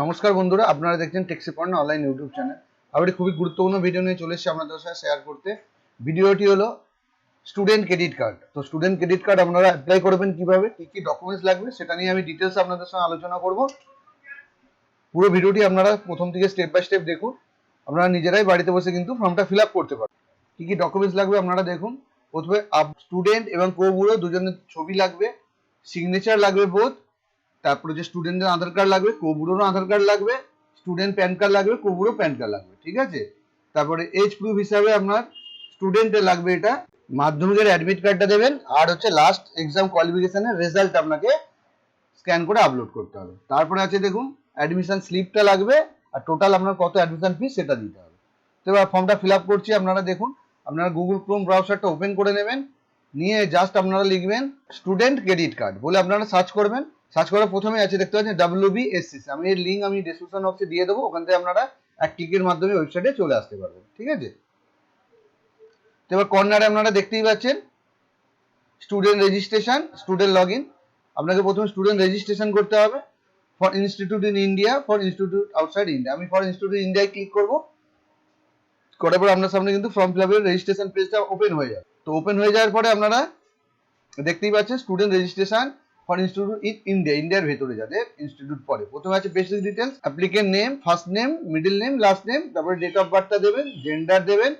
নমস্কার বন্ধুরা, আপনারা দেখছেন টেক্সিপর্ণ অনলাইন ইউটিউব চ্যানেল আবার খুবই গুরুত্বপূর্ণ ভিডিও নিয়ে চলে এসেছি আপনাদের সাথে শেয়ার করতে। ভিডিওটি হলো স্টুডেন্ট ক্রেডিট কার্ড তো স্টুডেন্ট ক্রেডিট কার্ড আপনারা অ্যাপ্লাই করবেন কীভাবে, কি কি ডকুমেন্টস লাগবে, সেটা নিয়ে আমি ডিটেলস আপনাদের সঙ্গে আলোচনা করব। পুরো ভিডিওটি আপনারা প্রথম থেকে স্টেপ বাই স্টেপ দেখুন। আপনারা নিজেরাই বাড়িতে বসে কিন্তু ফর্মটা ফিল আপ করতে পারেন কি কি ডকুমেন্টস লাগবে আপনারা দেখুন। প্রথমে স্টুডেন্ট এবং কো বুড়ো দুজনের ছবি লাগবে। সিগনেচার লাগবে বোধ তারপরে যে স্টুডেন্টের আধার কার্ড লাগবে কোবুরোরও আধার কার্ড লাগবে স্টুডেন্ট প্যান কার্ড লাগবে কোবুরো প্যান কার্ড লাগবে, ঠিক আছে? তারপরে এজ প্রুফ হিসাবে আপনার স্টুডেন্টের লাগবে এটা। মাধ্যমিকের অ্যাডমিট কার্ডটা দেবেন, আর হচ্ছে লাস্ট এক্সাম কোয়ালিফিকেশনের রেজাল্ট আপনাকে স্ক্যান করে আপলোড করতে হবে। তারপরে আছে দেখুন অ্যাডমিশন স্লিপটা লাগবে, আর টোটাল আপনার কত অ্যাডমিশন ফি সেটা দিতে হবে। তো এবার ফর্মটা ফিল আপ করছি, আপনারা দেখুন, আপনারা গুগল ক্রোম ব্রাউজারটা ওপেন করে নেবেন, নিয়ে জাস্ট আপনারা লিখবেন স্টুডেন্ট ক্রেডিট কার্ড বলে আপনারা সার্চ করবেন সার্চ করার প্রথমে আছে, দেখতে পাচ্ছেন ডাব্লিউ বি আমি এর লিঙ্ক আমি ডিসক্রিপশন বক্সে দিয়ে দেবো, ওখান থেকে আপনারা এক ক্লিকের মাধ্যমে ওয়েবসাইটে চলে আসতে পারবেন, ঠিক আছে? তো এবার কর্নারে আপনারা দেখতেই পাচ্ছেন স্টুডেন্ট রেজিস্ট্রেশন স্টুডেন্ট লগ আপনাকে প্রথমে স্টুডেন্ট রেজিস্ট্রেশন করতে হবে for institute in India for institute outside India আমি ফর ইনস্টিটিউট ইন্ডিয়ায় ক্লিক করব, করার পর আপনার সামনে কিন্তু ফর্ম ফিল আপের রেজিস্ট্রেশন পেজটা ওপেন হয়ে যাবে। তো ওপেন হয়ে যাওয়ার পরে আপনারা দেখতেই পাচ্ছেন student registration for institute in India ইন্ডিয়ার ভেতরে যাদের ইনস্টিটিউট পড়ে। প্রথমে আছে basic details applicant name first name middle name last name তারপরে ডেট অফ বার্থটা দেবেন জেন্ডার দেবেন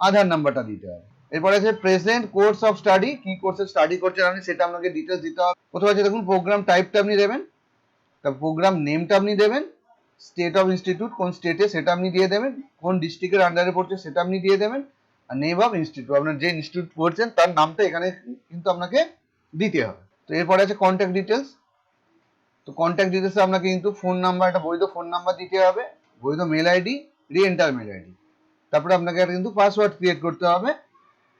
আধার নাম্বারটা দিতে হবে। এরপরে আছে প্রেজেন্ট কোর্স অফ স্টাডি কি কোর্সে স্টাডি করছেন আপনি সেটা আপনাকে ডিটেলস দিতে হবে। প্রথমে আছে দেখুন প্রোগ্রাম টাইপটা আপনি দেবেন, তারপর প্রোগ্রাম নেমটা আপনি দেবেন স্টেট অফ ইনস্টিটিউট কোন স্টেটে সেটা আপনি দিয়ে দেবেন, কোন ডিস্ট্রিক্টের আন্ডারে পড়ছে সেটা আপনি দিয়ে দেবেন, আর নেম অফ ইনস্টিটিউট আপনার যে ইনস্টিটিউট পড়ছেন তার নামটা এখানে কিন্তু আপনাকে দিতে হবে। তো এরপরে আছে কন্ট্যাক্ট ডিটেলস তো কন্ট্যাক্ট ডিটেলসে আপনাকে কিন্তু ফোন নাম্বার একটা বৈধ ফোন নাম্বার দিতে হবে। বৈধ mail ID re enter mail ID তারপরে আপনাকে একটা কিন্তু পাসওয়ার্ড ক্রিয়েট করতে হবে।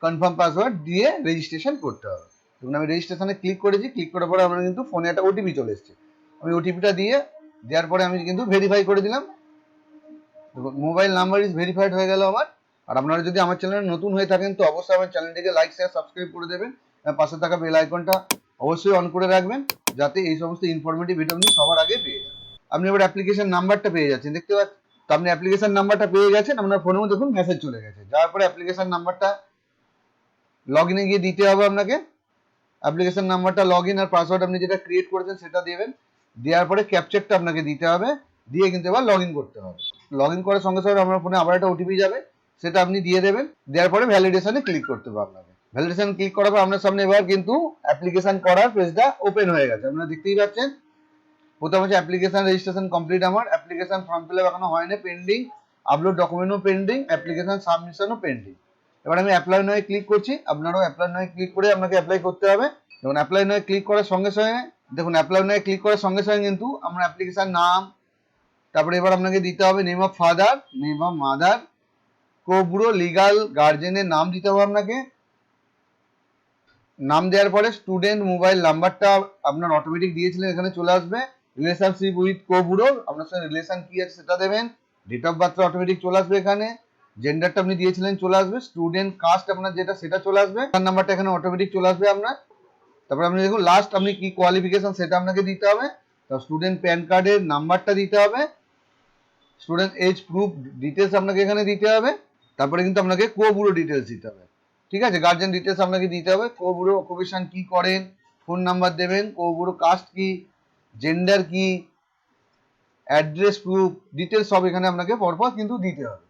কনফার্ম পাসওয়ার্ড দিয়ে রেজিস্ট্রেশন করতে হবে। দেখুন, আমি রেজিস্ট্রেশনে ক্লিক করেছি ক্লিক করার পরে আমার কিন্তু ফোনে একটা ওটিপি চলে এসেছে। আমি ওটিপিটা দিয়ে দেওয়ার পরে আমি কিন্তু ভেরিফাই করে দিলাম। মোবাইল নাম্বার ইজ ভেরিফাইড হয়ে গেল আমার। আর আপনারা যদি আমার চ্যানেলে নতুন হয়ে থাকেন, তো অবশ্যই আমার চ্যানেলটিকে লাইক শেয়ার সাবস্ক্রাইব করে দেবেন। পাশে থাকা বেল আইকনটা অবশ্যই অন করে রাখবেন, যাতে এই সমস্ত ইনফরমেটিভ ভিডিও আপনি সবার আগে পেয়ে যান। আপনি এবার অ্যাপ্লিকেশন নাম্বারটা পেয়ে যাচ্ছেন, দেখতে পাচ্ছেন? তো আপনি অ্যাপ্লিকেশন নাম্বারটা পেয়ে গেছেন, আপনার ফোনেও দেখুন মেসেজ চলে গেছে। যাওয়ার পরে অ্যাপ্লিকেশন নাম্বারটা লগ ইনে গিয়ে দিতে হবে আপনাকে। অ্যাপ্লিকেশন নাম্বারটা লগ ইন আর পাসওয়ার্ড আপনি যেটা ক্রিয়েট করেছেন সেটা দেবেন। দেওয়ার পরে ক্যাপচারটা আপনাকে দিতে হবে। দিয়ে কিন্তু এবার লগ ইন করতে হবে। লগ ইন করার সঙ্গে সঙ্গে আপনার ফোনে আবার একটা ওটিপি যাবে, সেটা আপনি দিয়ে দেবেন। দেওয়ার পরে ভ্যালিডেশনে ক্লিক করতে হবে আপনাকে। ভ্যালিডেশন ক্লিক করার পর আপনার সামনে এবার কিন্তু অ্যাপ্লিকেশন করার পেজটা ওপেন হয়ে গেছে। আপনারা দেখতেই পাচ্ছেন, প্রথম হচ্ছে অ্যাপ্লিকেশন রেজিস্ট্রেশন কমপ্লিট আমার। অ্যাপ্লিকেশন ফর্ম ফিল আপ এখনও হয়নি পেন্ডিং আপলোড ডকুমেন্টও পেন্ডিং অ্যাপ্লিকেশন সাবমিশনও পেন্ডিং এবার আমি অ্যাপ্লাই নয় ক্লিক করছি, আপনারাও অ্যাপ্লাই নয় ক্লিক করে আপনাকে অ্যাপ্লাই করতে হবে। দেখুন অ্যাপ্লাই নয় ক্লিক করার সঙ্গে সঙ্গে, দেখুন অ্যাপ্লাই নয় ক্লিক করার সঙ্গে সঙ্গে কিন্তু আমরা অ্যাপ্লিকেশন নাম, তারপরে এবার আপনাকে দিতে হবে name of father name of mother কোবুড়ো legal গার্জেনের নাম দিতে হবে আপনাকে। নাম দেওয়ার পরে স্টুডেন্ট মোবাইল নাম্বারটা আপনার অটোমেটিক দিয়েছিলেন, এখানে চলে আসবে। রিলেশনশিপ উইথ কোবুড়ো আপনার সঙ্গে রিলেশন কি আছে সেটা দেবেন। ডেট অফ বার্থ অটোমেটিক চলে আসবে এখানে। জেন্ডারটা আপনি দিয়েছিলেন, চলে আসবে। স্টুডেন্ট কাস্ট আপনার যেটা, সেটা চলে আসবে। তার নাম্বারটা এখানে অটোমেটিক চলে আসবে আপনার। তারপরে আপনি দেখুন লাস্ট আপনি কি কোয়ালিফিকেশন সেটা আপনাকে দিতে হবে। স্টুডেন্ট প্যান কার্ডের নাম্বারটা দিতে হবে। স্টুডেন্ট এজ প্রুফ ডিটেলস আপনাকে এখানে দিতে হবে। তারপরে কিন্তু আপনাকে কো বুড়ো ডিটেলস দিতে হবে। ঠিক আছে? গার্জেন ডিটেলস আপনাকে দিতে হবে। কো বুড়ো অকুপেশন কি করেন? ফোন নাম্বার দেবেন। কো বুড়ো কাস্ট কি? জেন্ডার কি? অ্যাড্রেস প্রুফ ডিটেলস সব এখানে আপনাকে পরপর কিন্তু দিতে হবে।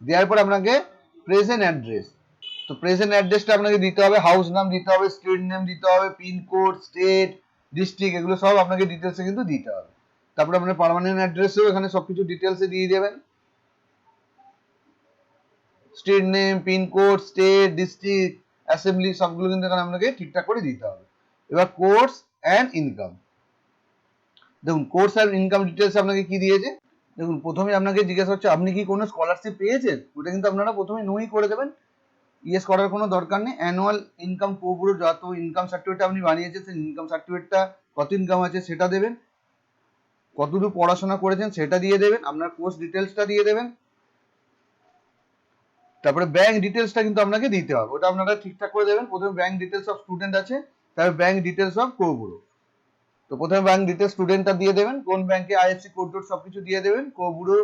দেওয়ার পর আপনাকে প্রেজেন্ট অ্যাড্রেস তো প্রেজেন্ট অ্যাড্রেসটা আপনাকে দিতে হবে। হাউস নাম দিতে হবে স্ট্রিট নেম দিতে হবে পিনকোড স্টেট ডিস্ট্রিক্ট এগুলো সব আপনাকে ডিটেলসে কিন্তু দিতে হবে। তারপরে আপনার পার্মানেন্ট অ্যাড্রেসেও এখানে সব কিছু ডিটেলসে দিয়ে দেবেন। Street name pincode state, district, assembly সবগুলো কিন্তু এখানে আপনাকে ঠিকঠাক করে দিতে হবে। এবার কোর্স অ্যান্ড ইনকাম। দেখুন কোর্স অ্যান্ড ইনকাম ডিটেলস আপনাকে কি দিয়েছে? দেখুন, প্রথমে আপনাকে জিজ্ঞাসা হচ্ছে আপনি কি কোনো স্কলারশিপ পেয়েছেন? ওটা কিন্তু আপনারা প্রথমে নোই করে দেবেন। ইয়েস করার কোনো দরকার নেই। অ্যানুয়াল ইনকাম কোপুরো যত ইনকাম সার্টিফিকেট আপনি বানিয়েছেন, সেই ইনকাম সার্টিফিকেটটা কত ইনকাম আছে সেটা দেবেন। কতদূর পড়াশোনা করেছেন সেটা দিয়ে দেবেন। আপনার কোর্স ডিটেলসটা দিয়ে দেবেন। তারপরে ব্যাংক ডিটেলসটা কিন্তু আপনাকে দিতে হবে। ওটা আপনারা ঠিকঠাক করে দেবেন। প্রথমে ব্যাংক ডিটেলস অফ স্টুডেন্ট আছে, তারপরে ব্যাংক ডিটেলস অফ কোবুরো তো প্রথমে ব্যাংক ডিটেলস স্টুডেন্টটা দিয়ে দেবেন, কোন ব্যাংকে আইএফসি কোড টোড সবকিছু দিয়ে দেবেন কো পুরো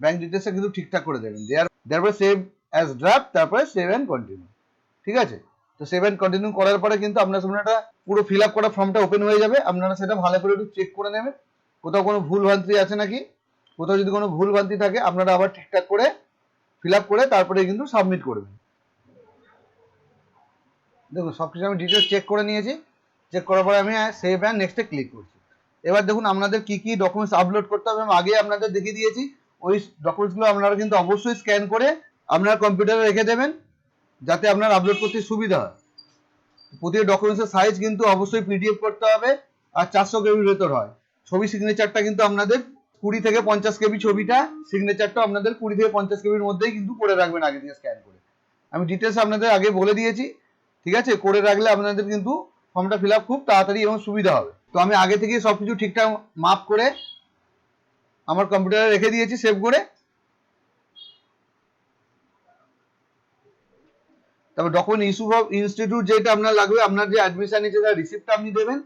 ব্যাংক ডিটেলসটা কিন্তু ঠিকঠাক করে দেবেন। দেয়ার তারপরে সেভ অ্যাজ ড্রাফট তারপরে সেভ অ্যান্ড কন্টিনিউ ঠিক আছে? তো সেভ অ্যান্ড কন্টিনিউ করার পরে কিন্তু আপনার সামনে একটা পুরো ফিল আপ করা ফর্মটা ওপেন হয়ে যাবে। আপনারা সেটা ভালো করে একটু চেক করে নেবেন। কোথাও কোনো ভুল ভ্রান্তি আছে নাকি? কোথাও যদি কোনো ভুল ভ্রান্তি থাকে, আপনারা আবার ঠিকঠাক করে ফিল আপ করে তারপরে কিন্তু সাবমিট করবেন। দেখুন, সব কিছু আমি ডিটেলস চেক করে নিয়েছি। চেক করার পরে আমি সেভ অ্যান্ড নেক্সটে ক্লিক করছি। এবার দেখুন, আপনাদের কি কি ডকুমেন্টস আপলোড করতে হবে আমি আগে আপনাদের দেখিয়ে দিয়েছি। ওই ডকুমেন্টসগুলো আপনারা কিন্তু অবশ্যই স্ক্যান করে আপনার কম্পিউটারে রেখে দেবেন, যাতে আপনার আপলোড করতে সুবিধা হয়। প্রতিটি ডকুমেন্টসের সাইজ কিন্তু অবশ্যই পিডিএফ করতে হবে, আর চারশো কেবির ভেতর হয়। ছবি সিগনেচারটা কিন্তু আপনাদের কুড়ি থেকে পঞ্চাশ কেবি ছবিটা সিগনেচারটা আপনাদের কুড়ি থেকে পঞ্চাশ কেবির মধ্যেই কিন্তু করে রাখবেন আগে দিয়ে স্ক্যান করে। আমি ডিটেলস আপনাদের আগে বলে দিয়েছি, ঠিক আছে? করে রাখলে আপনাদের কিন্তু ফর্মটা ফিল খুব তাড়াতাড়ি এবং সুবিধা হবে। তো আমি আগে থেকেই সবকিছু ঠিকঠাক মাপ করে আমার কম্পিউটারে রেখে দিয়েছি সেভ করে। তারপর ডকুমেন্ট ইস্যু ইনস্টিটিউট যেটা আপনার লাগবে, আপনার যে অ্যাডমিশন নিচে তার রিসিপ্টটা আপনি দেবেন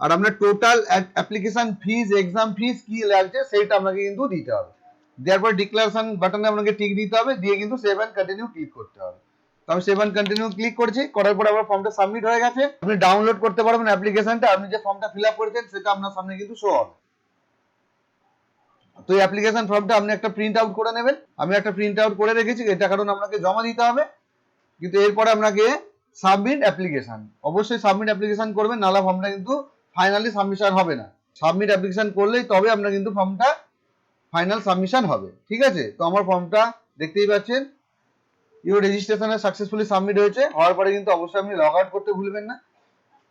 আর আপনার total application fees exam fees কি লাগছে সেইটা আপনাকে কিন্তু দিতে হবে। দেওয়ার পর ডিক্লারেশন বাটনে আপনাকে টিক দিতে হবে, দিয়ে কিন্তু সেভ অ্যান্ড কন্টিনিউ ক্লিক করতে হবে। তো আমি সেভ অ্যান্ড কন্টিনিউ ক্লিক করছি, করার পর আমার ফর্মটা সাবমিট হয়ে গেছে। আপনি ডাউনলোড করতে পারবেন অ্যাপ্লিকেশনটা আপনি যে ফর্মটা ফিল আপ করেছেন সেটা আপনার সামনে কিন্তু শো হবে। তো এই অ্যাপ্লিকেশন ফর্মটা আপনি একটা প্রিন্ট আউট করে নেবেন। আমি একটা প্রিন্ট আউট করে রেখেছি, এটা কারণ আপনাকে জমা দিতে হবে। কিন্তু এরপরে আপনাকে সাবমিট অ্যাপ্লিকেশন অবশ্যই সাবমিট অ্যাপ্লিকেশন করবেন নালা ফর্মটা কিন্তু ফাইনালি সাবমিশন হবে না। সাবমিট অ্যাপ্লিকেশন করলেই তবে আপনার কিন্তু ফর্মটা ফাইনাল সাবমিশন হবে। ঠিক আছে? তো আমার ফর্মটা দেখতেই পাচ্ছেন। ইউর রেজিস্ট্রেশনে সাকসেসফুলি সাবমিট হয়েছে। হওয়ার পরে কিন্তু অবশ্যই আপনি লগ আউট করতে ভুলবেন না।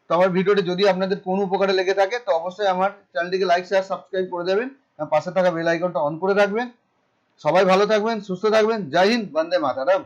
তো আমার ভিডিওটি যদি আপনাদের কোনো উপকারে লেগে থাকে, তো অবশ্যই আমার চ্যানেলটিকে লাইক শেয়ার সাবস্ক্রাইব করে দেবেন। পাশে থাকা বেল আইকনটা অন করে রাখবেন। সবাই ভালো থাকবেন, সুস্থ থাকবেন। জয় হিন্দ, বন্দে মাতারাম।